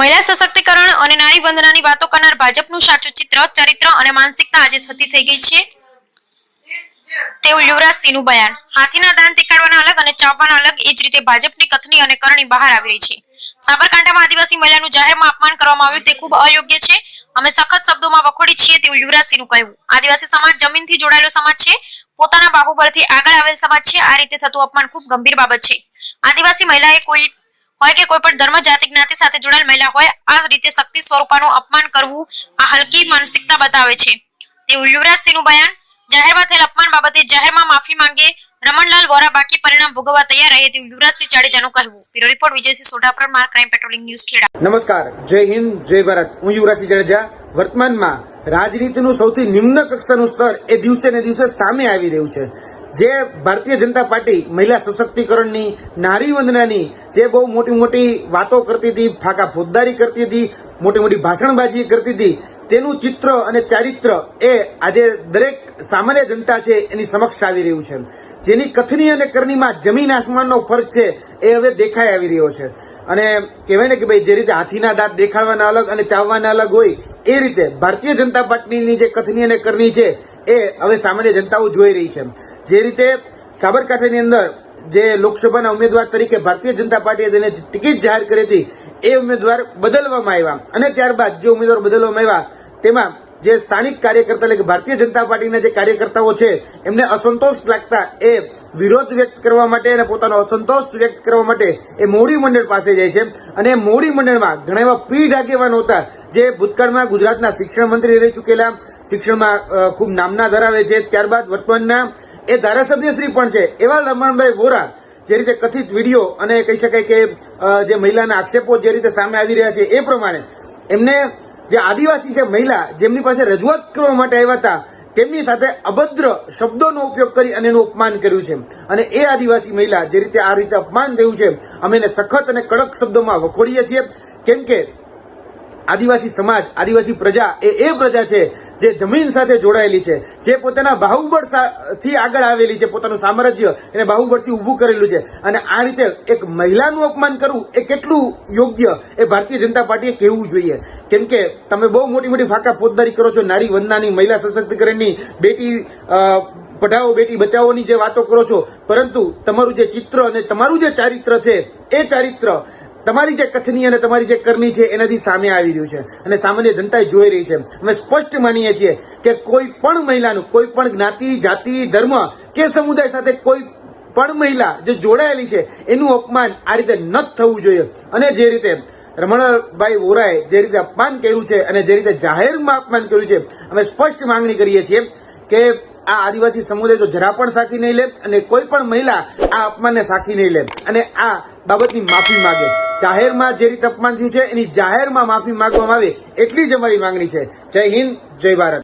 મહિલા સશક્તિકરણ અને નારી વંદનાની વાતો કરનાર ભાજપનું સાચું ચિત્ર ચરિત્ર અને માનસિકતા આજે છતી થઈ ગઈ છે. તેવું યુવરાજસિંહનું બયાન. હાથીના દાન દેખાડવાના અલગ અને ચાવવાના અલગ, એ જ રીતે ભાજપની કથની અને કરણી બહાર આવી રહી છે. સાબરકાંઠામાં આદિવાસી મહિલાનું જાહેરમાં અપમાન કરવામાં આવ્યું, તે ખૂબ અયોગ્ય છે. અમે સખત શબ્દોમાં વખોડી છીએ, તેવું યુવરાજસિંહનું કહેવું. આદિવાસી સમાજ જમીનથી જોડાયેલો સમાજ છે. પોતાના બાહુબળથી આગળ આવેલ સમાજ છે. આ રીતે થતું અપમાન ખૂબ ગંભીર બાબત છે. આદિવાસી મહિલાએ કોઈ હોય કે કોઈ પણ ધર્મ, જાતિ, જ્ઞાતિ સાથે જોડાયેલ મહિલા હોય, આ રીતે શક્તિ સ્વરૂપાનું અપમાન કરવું આ હલકી માનસિકતા બતાવે છે. તેવું યુવરાજસિંહનું બયાન, જાહેરમાં થયેલ અપમાન બાબતે જાહેરમાં માફી માંગે, રમણલાલ વોરા બાકી પરિણામ ભોગવવા તૈયાર રહે તેવું યુવરાજસિંહ જાડેજાનું કહેવું. બ્યુરો રિપોર્ટ, વિજયસિંહ સોઢા માર ક્રાઇમ પેટ્રોલિંગ ન્યૂઝ ખેડા. નમસ્કાર, જય હિન્દ, જય ભારત. હું યુવરાજસિંહ જાડેજા. વર્તમાનમાં રાજનીતિનું સૌથી નિમ્ન કક્ષાનું સ્તર એ દિવસે ને દિવસે સામે આવી રહ્યું છે. જે ભારતીય જનતા પાર્ટી મહિલા સશક્તિકરણની નારી વંદનાની જે બહુ મોટી મોટી વાતો કરતી હતી, ફાકા ફોજદારી કરતી હતી, મોટી મોટી ભાષણબાજી કરતી હતી, તેનું ચિત્ર અને ચારિત્ર એ આજે દરેક સામાન્ય જનતા છે એની સમક્ષ આવી રહ્યું છે. જેની કથની અને કરણીમાં જમીન આસમાનનો ફરક છે એ હવે દેખાઈ આવી રહ્યો છે. અને કહેવાય ને કે ભાઈ જે રીતે હાથીના દાંત દેખાડવાના અલગ અને ચાવવાના અલગ હોય, એ રીતે ભારતીય જનતા પાર્ટીની જે કથની અને કરણી છે એ હવે સામાન્ય જનતાઓ જોઈ રહી છે. જે રીતે સાબરકાંઠાની અંદર જે લોકસભાના ઉમેદવાર તરીકે ભારતીય જનતા પાર્ટીએ તેને ટિકિટ જાહેર કરી હતી, એ ઉમેદવાર બદલવામાં આવ્યા. અને ત્યારબાદ જે ઉમેદવાર બદલવામાં આવ્યા, તેમાં જે સ્થાનિક કાર્યકર્તા એટલે કે ભારતીય જનતા પાર્ટીના જે કાર્યકર્તાઓ છે, એમને અસંતોષ લાગતા એ વિરોધ વ્યક્ત કરવા માટે અને પોતાનો અસંતોષ વ્યક્ત કરવા માટે એ મોવડી મંડળ પાસે જાય છે. અને મોવડી મંડળમાં ઘણા એવા પીઢ આગેવાનો હતા, જે ભૂતકાળમાં ગુજરાતના શિક્ષણ મંત્રી રહી ચૂકેલા શિક્ષણમાં ખૂબ નામના ધરાવે છે. ત્યારબાદ વર્તમાનના એ ધારાસભ્યશ્રી પણ છે. એવા રમણભાઈ વોરા, જે રીતે કથિત વીડિયો અને કહી શકાય કે જે મહિલાના આક્ષેપો જે રીતે સામે આવી રહ્યા છે એ પ્રમાણે એમને જે આદિવાસી છે મહિલા, જેમની પાસે રજૂઆત કરવા માટે આવ્યા હતા, તેમની સાથે અભદ્ર શબ્દોનો ઉપયોગ કરી અને એનું અપમાન કર્યું છે. અને એ આદિવાસી મહિલા જે રીતે આ રીતે અપમાન થયું છે, અમે એને સખત અને કડક શબ્દોમાં વખોડીએ છીએ. કેમ કે આદિવાસી સમાજ, આદિવાસી પ્રજા એ એ પ્રજા છે જે જમીન સાથે જોડાયેલી છે, જે પોતાના બાહુબળથી આગળ આવેલી છે, પોતાનું સામ્રાજ્ય એને બાહુબળથી ઊભું કરેલું છે. અને આ રીતે એક મહિલાનું અપમાન કરવું એ કેટલું યોગ્ય એ ભારતીય જનતા પાર્ટીએ કહેવું જોઈએ. કેમ કે તમે બહુ મોટી મોટી ફાકા ફોજદારી કરો છો, નારી વંદનાની, મહિલા સશક્તિકરણની બેટી પઢાઓ, બેટી બચાવોની જે વાતો કરો છો, પરંતુ તમારું જે ચિત્ર અને તમારું જે ચારિત્ર છે, એ ચારિત્ર તમારી જે કથની અને તમારી જે કરની છે એનાથી સામે આવી રહ્યું છે. અને સામાન્ય જનતાએ જોઈ રહી છે. અમે સ્પષ્ટ માનીએ છીએ કે કોઈ પણ મહિલાનું, કોઈ પણ જ્ઞાતિ, જાતિ, ધર્મ કે સમુદાય સાથે કોઈ પણ મહિલા જે જોડાયેલી છે, એનું અપમાન આ રીતે ન થવું જોઈએ. અને જે રીતે રમણભાઈ વોરાએ જે રીતે અપમાન કર્યું છે અને જે રીતે જાહેરમાં અપમાન કર્યું છે, અમે સ્પષ્ટ માંગણી કરીએ છીએ કે આ આદિવાસી સમુદાય તો જરા પણ સાખી નહીં લે અને કોઈ પણ મહિલા આ અપમાનને સાખી નહીં લે. અને આ બાબતની માફી માંગે. જાહેરમાં જે રીતે અપમાન થયું છે, એની જાહેરમાં માફી માંગવામાં આવે એટલી જ અમારી માંગણી છે. જય હિન્દ, જય ભારત.